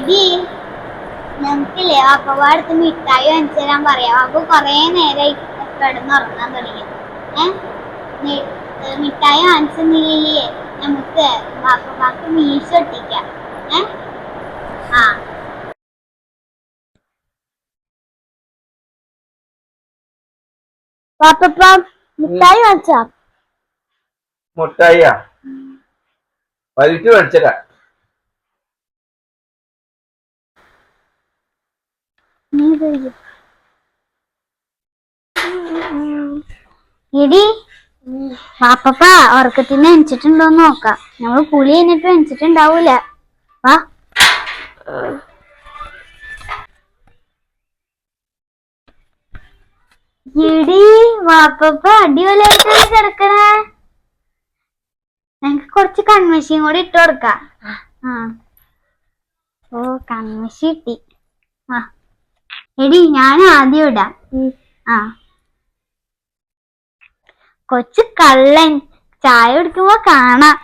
എടി ഞങ്ങക്കില്ലേ വാപ്പവാടുത്ത് മിഠായി വാങ്ങിച്ചു തരാൻ പറയാം. അപ്പൊ കൊറേ നേരമായി കിടന്നുറങ്ങാൻ തുടങ്ങി. ഏഹ് മിഠായി വാങ്ങിച്ചെന്നില്ലേ നമുക്ക് വാപ്പവാക്ക് മീശ ഒട്ടിക്കാം. ഏഹ് ആ. വാപ്പപ്പ മിഠായി വാങ്ങിച്ചാ? മുട്ടായിയാ വലിച്ചു മേടിച്ചരാ. കഴിയും എടി പാപ്പപ്പ ഉറക്കത്തിന് എണിച്ചിട്ടുണ്ടോന്ന് നോക്കാം. നമ്മൾ പുളി കഴിഞ്ഞിട്ട് എണിച്ചിട്ടുണ്ടാവൂല. വാ. എടി വാപ്പപ്പ അടിപൊളിയായിട്ടാണ് കിടക്കണേ. ഞങ്ങക്ക് കുറച്ച് കൺമഷിയും കൂടി ഇട്ട് കൊടുക്കാം. ആ. ഓ കൺമഷി കിട്ടി. ആ. എടി ഞാൻ ആദ്യം ഇടാം. ആ. കൊച്ചു കള്ളൻ ചായ കുടിക്കുമ്പോ കാണാം.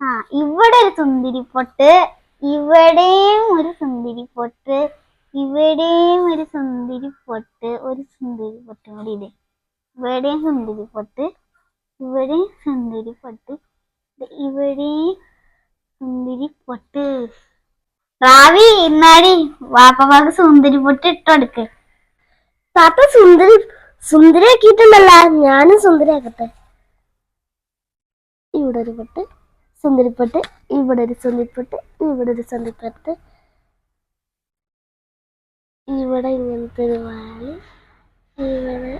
ആ ഇവിടെ ഒരു സുന്ദരി പൊട്ട് ഇവിടെയും ഒരു സുന്ദരി പൊട്ട് ഇവിടെയും ഒരു സുന്ദരി പൊട്ട് ഒരു സുന്ദരി പൊട്ടും കൂടി ഇടേ. ഇവിടെയും സുന്ദരി പൊട്ട് ഇവിടെയും സുന്ദരി പൊട്ട് ദേ ഇവിടെയും സുന്ദരി പൊട്ട് റാവി ഇന്നാടി. വാപ്പമാക്ക് സുന്ദരി പൊട്ടി ഇട്ടൊടുക്ക്. താത്ത സുന്ദരി സുന്ദരിയാക്കിയിട്ടുണ്ടല്ല. ഞാനും സുന്ദരിയാക്കട്ടെ. ഇവിടെ ഒരു പൊട്ട് സുന്ദരിപ്പൊട്ട് ഇവിടെ ഒരു സുന്ദരിപ്പൊട്ട് ഇവിടെ ഒരു സുന്ദരിപ്പൊട്ട് ഇവിടെ ഇങ്ങനത്തെ ഒരു വാൽ ഇവിടെ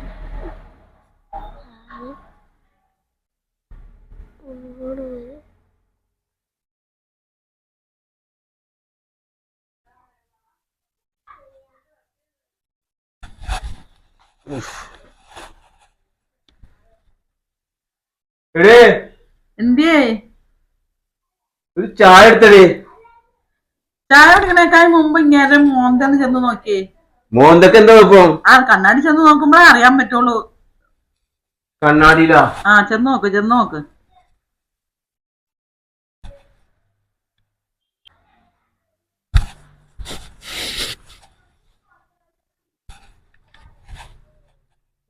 വാൽ. എടേ എന്തേ ഒരു ചായ എടുത്തടേ. ചായ എടുക്കണേക്കാൾ മുമ്പ് ഇങ്ങനെ മോന്തന്ന് ചെന്ന് നോക്കിയേ. മോന്തൊക്കെ എന്താ കുഴപ്പം? ആ കണ്ണാടി ചെന്ന് നോക്കുമ്പോഴേ അറിയാൻ പറ്റുള്ളൂ. കണ്ണാടിയിലാ? ആ ചെന്ന് നോക്ക് ചെന്ന് നോക്ക്.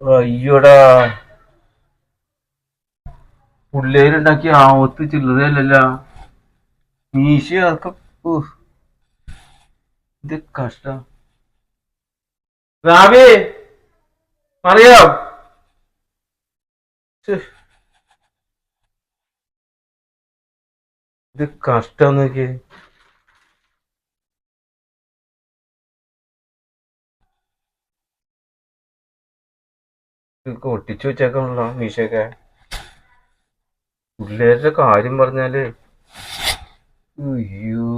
അയ്യോടാ. ആ ആവത്ത് ചില്ലറയല്ലല്ല മീശ അതൊക്കെ. ഇത് കഷ്ടം. റാബി അറിയാം ഇത് കഷ്ടം നോക്കിയേ. ഇതൊക്കെ ഒട്ടിച്ചു വെച്ചേക്കാണല്ലോ മീശയൊക്കെ. പിള്ളേരുടെ കാര്യം പറഞ്ഞാൽ അയ്യോ.